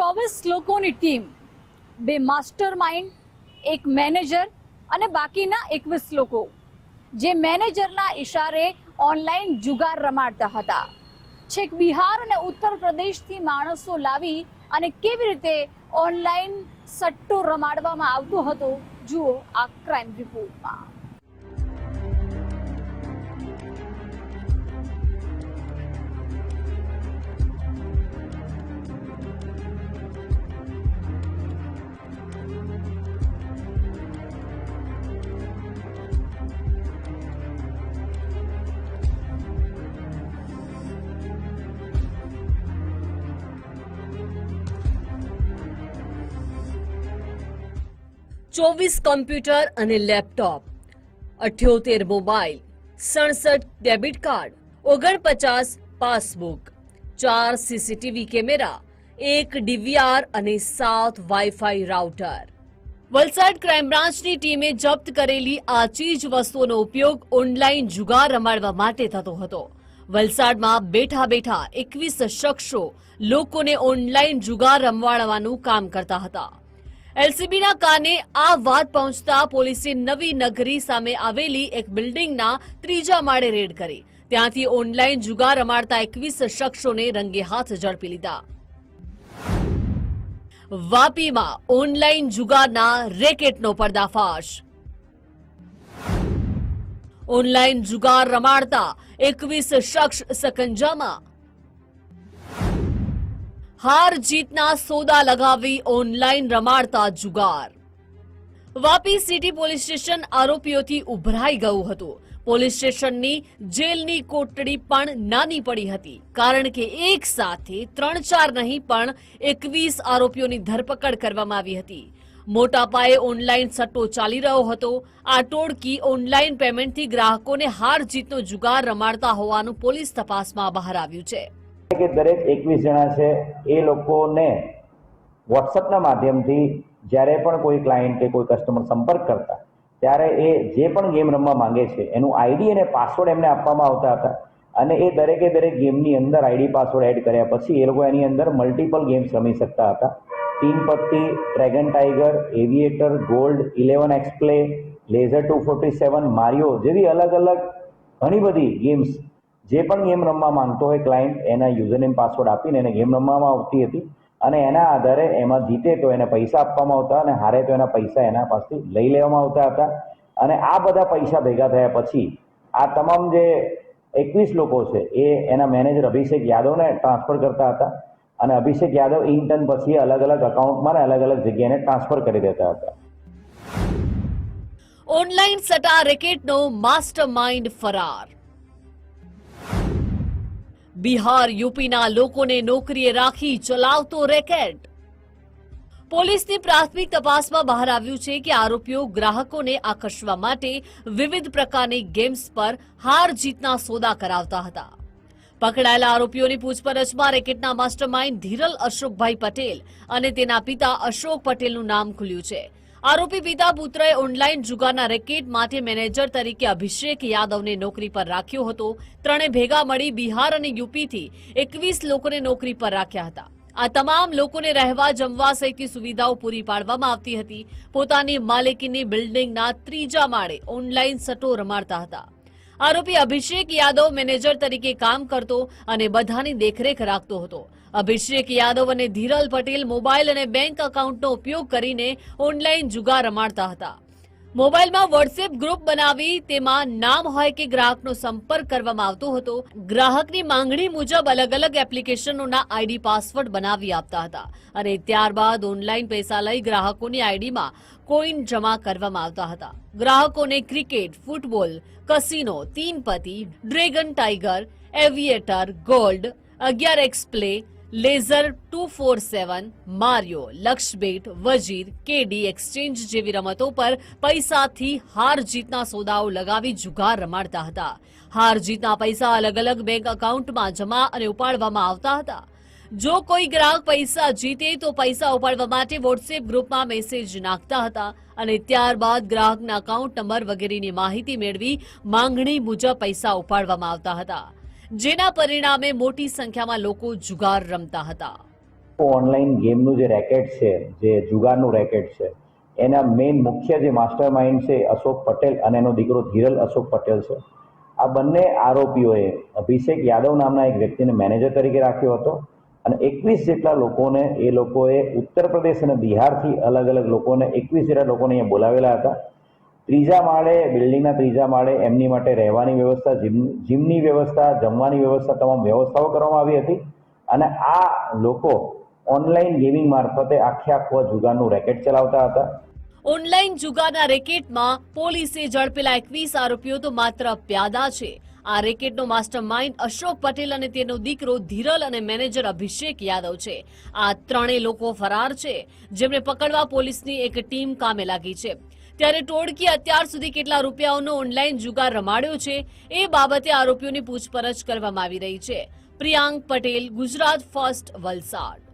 ચોવીસ લોકોની ટીમ, બે માસ્ટર માઇન્ડ, એક મેનેજર અને બાકીના એકવીસ લોકો, જે મેનેજરના ઇશારે ઓનલાઈન જુગાર રમાડતા હતા. છેક બિહાર અને ઉત્તર પ્રદેશથી માણસો લાવી અને કેવી રીતે ઓનલાઈન સટ્ટો રમાડવામાં આવતો હતો, જુઓ આ ક્રાઇમ રિપોર્ટમાં. ચોવીસ કમ્પ્યુટર અને લેપટોપ, અઠ્યોતેર મોબાઈલ, સડસઠ ડેબિટ કાર્ડ, ઓગણપચાસ પાસબુક, ચાર સીસીટીવી કેમેરા, એક ડીવીઆર અને સાત વાઈફાઈ રાઉટર. વલસાડ ક્રાઇમ બ્રાન્ચની ટીમે જપ્ત કરેલી આ ચીજ વસ્તુઓનો ઉપયોગ ઓનલાઈન જુગાર રમાડવા માટે થતો હતો. વલસાડમાં બેઠા બેઠા એકવીસ શખ્સો લોકોને ઓનલાઈન જુગાર રમવાડવાનું કામ કરતા હતા. એલસીબીના કાને આ વાત પહોંચતા પોલીસે નવી નગરી સામે આવેલી એક બિલ્ડિંગના ત્રીજા માળે રેડ કરી. ત્યાંથી ઓનલાઈન જુગાર રમાડતા એકવીસ શખ્સોને રંગે હાથ ઝડપી લીધા. વાપીમાં ઓનલાઈન જુગારના રેકેટનો પર્દાફાશ. ઓનલાઈન જુગાર રમાડતા એકવીસ શખ્સ સકંજામાં હાર જીતના સોદા લગાવી ઓનલાઈન રમાડતા જુગાર. વાપી સિટી પોલીસ સ્ટેશન આરોપીઓથી ઉભરાઈ ગયું હતું. પોલીસ સ્ટેશનની જેલની કોટડી પણ નાની પડી હતી. કારણ કે એક સાથે ત્રણ ચાર નહીં, પણ એકવીસ આરોપીઓની ધરપકડ કરવામાં આવી હતી. મોટા પાયે ઓનલાઈન સટ્ટો ચાલી રહ્યો હતો. આ ટોળકી ઓનલાઈન પેમેન્ટથી ગ્રાહકોને હાર જીતનો જુગાર રમાડતા હોવાનું પોલીસ તપાસમાં બહાર આવ્યું છે. કે દરેક એકવીસ જણા છે, એ લોકોને વોટ્સઅપના માધ્યમથી જ્યારે પણ કોઈ ક્લાયન્ટ કે કોઈ કસ્ટમર સંપર્ક કરતા, ત્યારે એ જે પણ ગેમ રમવા માંગે છે, એનું આઈડી અને પાસવર્ડ એમને આપવામાં આવતા હતા. અને એ દરેકે દરેક ગેમની અંદર આઈડી પાસવર્ડ એડ કર્યા પછી એ લોકો એની અંદર મલ્ટિપલ ગેમ્સ રમી શકતા હતા. Teen Patti dragon tiger aviator gold eleven X play laser two forty seven Mario જેવી અલગ અલગ ઘણી બધી ગેમ્સ જે પણ ગેમ રમવા માંગતો હોય ક્લાયન્ટ એના યુઝરનેમ પાસવર્ડ આપીને એને ગેમ રમવામાં આવતી હતી અને એના આધારે એમાં જીતે તો એને પૈસા આપવામાં આવતા અને હારે તો એના પૈસા એના પાસેથી લઈ લેવામાં આવતા હતા. અને આ બધા પૈસા ભેગા થયા પછી આ તમામ જે એકવીસ લોકો છે એ એના મેનેજર અભિષેક યાદવને ટ્રાન્સફર કરતા હતા અને અભિષેક યાદવ ઇન્ટર્ન પછી અલગ અલગ અકાઉન્ટમાં ને અલગ અલગ જગ્યાએ ટ્રાન્સફર કરી દેતા હતા. ઓનલાઈન સટા રેકેટનો માસ્ટર માઇન્ડ ફરાર. બિહાર યુપીના લોકોને નોકરીએ રાખી ચલાવતો રેકેટ. પોલીસની પ્રાથમિક તપાસમાં બહાર આવ્યું છે કે આરોપીઓ ગ્રાહકોને આકર્ષવા માટે વિવિધ પ્રકારની ગેમ્સ પર હાર જીતના સોદા કરાવતા હતા. પકડાયેલા આરોપીઓની પૂછપરછમાં રેકેટના માસ્ટરમાઇન્ડ ધીરલ અશોકભાઈ પટેલ અને તેના પિતા અશોક પટેલનું નામ ખુલ્યું છે. આરોપી પિતા પુત્રએ ઓનલાઈન જુગારના રેકેટ માટે મેનેજર તરીકે અભિષેક યાદવને નોકરી પર રાખ્યો હતો. ત્રણે ભેગા મળી બિહાર અને યુપીથી એકવીસ લોકોને નોકરી પર રાખ્યા હતા. આ તમામ લોકોને રહેવા જમવા સહિતની સુવિધાઓ પૂરી પાડવામાં આવતી હતી. પોતાની માલિકીની બિલ્ડિંગના ત્રીજા માળે ઓનલાઈન સટો રમાડતા હતા. આરોપી અભિષેક યાદવ મેનેજર તરીકે કામ કરતો અને બધાની દેખરેખ રાખતો હતો. અભિષેક યાદવ અને ધીરલ પટેલ મોબાઈલ અને બેંક એકાઉન્ટનો ઉપયોગ કરીને ઓનલાઈન જુગાર રમાડતા હતા. મોબાઈલમાં વોટ્સએપ ગ્રુપ બનાવી તેમાં નામ હોય કે ગ્રાહકનો સંપર્ક કરવામાં આવતો હતો. ગ્રાહકની માંગણી મુજબ અલગ અલગ એપ્લિકેશનોના આઈડી પાસવર્ડ બનાવી આપતા હતા અને ત્યારબાદ ઓનલાઈન પૈસા લઈ ગ્રાહકોની આઈડીમાં કોઈન જમા કરવામાં આવતા હતા. ગ્રાહકોને cricket, football, casino Teen Patti dragon tiger, aviator, gold, અગિયાર X play laser two four seven, Mario, લક્ષબેટ, વજીર, કેડી એક્સચેન્જ જેવી રમતો પર પૈસાથી હાર જીતના સોદાઓ લગાવી જુગાર રમાડતા હતા. હાર જીતના પૈસા અલગ અલગ બેંક એકાઉન્ટમાં જમા અને ઉપાડવામાં આવતા હતા. જો કોઈ ગ્રાહક પૈસા જીતે તો પૈસા ઉપાડવા માટે વોટ્સએપ ગ્રુપમાં મેસેજ નાખતા હતા અને ત્યારબાદ ગ્રાહકના એકાઉન્ટ નંબર વગેરેની માહિતી મેળવી માંગણી મુજબ પૈસા ઉપાડવામાં આવતા હતા. જેના પરિણામે મોટી સંખ્યામાં લોકો જુગાર રમતા હતા. ઓનલાઈન ગેમનું જે રેકેટ છે, જે જુગારનું રેકેટ છે, એના મેઇન મુખ્ય જે માસ્ટર માઇન્ડ છે અશોક પટેલ અને એનો દીકરો ધીરલ અશોક પટેલ છે. આ બંને આરોપીઓએ અભિષેક યાદવ નામના એક વ્યક્તિને મેનેજર તરીકે રાખ્યો હતો અને એકવીસ જેટલા લોકોને એ લોકોએ ઉત્તર પ્રદેશ અને બિહારથી અલગ અલગ લોકોને એકવીસ જેટલા લોકોને અહીંયા બોલાવેલા હતા. ત્રીજા માળે, બિલ્ડિંગના ત્રીજા માળે એમની માટે રહેવાની વ્યવસ્થા, જીમ, જીમની વ્યવસ્થા, જમવાની વ્યવસ્થા તમામ વ્યવસ્થાઓ કરવામાં આવી હતી. અને આ લોકો ઓનલાઈન ગેમિંગ મારફતે આખે આખો જુગારનું રેકેટ ચલાવતા હતા. ઓનલાઈન જુગારના રેકેટમાં પોલીસે ઝડપેલા એકવીસ આરોપીઓ તો માત્ર પ્યાદા છે. આ રેકેટનો માસ્ટર માઇન્ડ અશોક પટેલ અને તેનો દીકરો ધીરલ અને મેનેજર અભિષેક યાદવ છે. આ ત્રણેય લોકો ફરાર છે. જેમને પકડવા પોલીસની એક ટીમ કામે લાગી છે. ત્યારે ટોળકી અત્યાર સુધી કેટલા રૂપિયાઓનો ઓનલાઈન જુગાર રમાડ્યો છે એ બાબતે આરોપીઓની પૂછપરછ કરવામાં આવી રહી છે. પ્રિયાંક પટેલ, ગુજરાત ફર્સ્ટ વલસાડ.